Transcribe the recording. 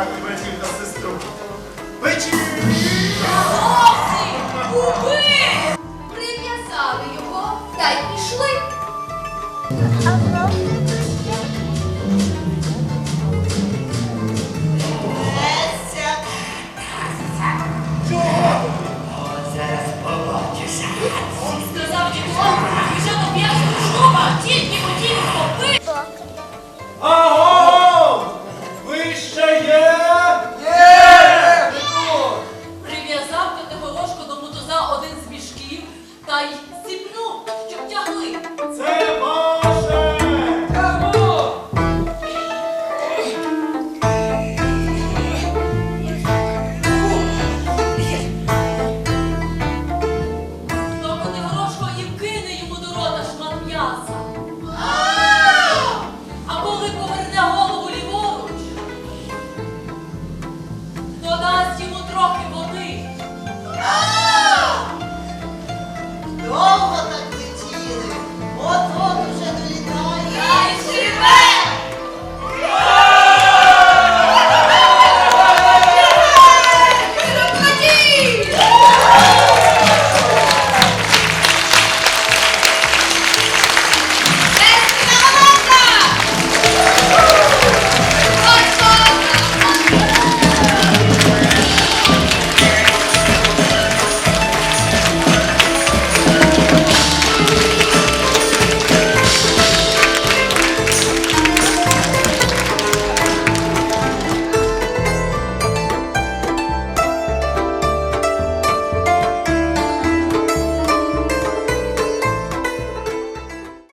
шукати братів та сестру. Вечір! Досить! Убий! Прив'язали його та й пішли. Та й сіпнув, щоб тягли. Це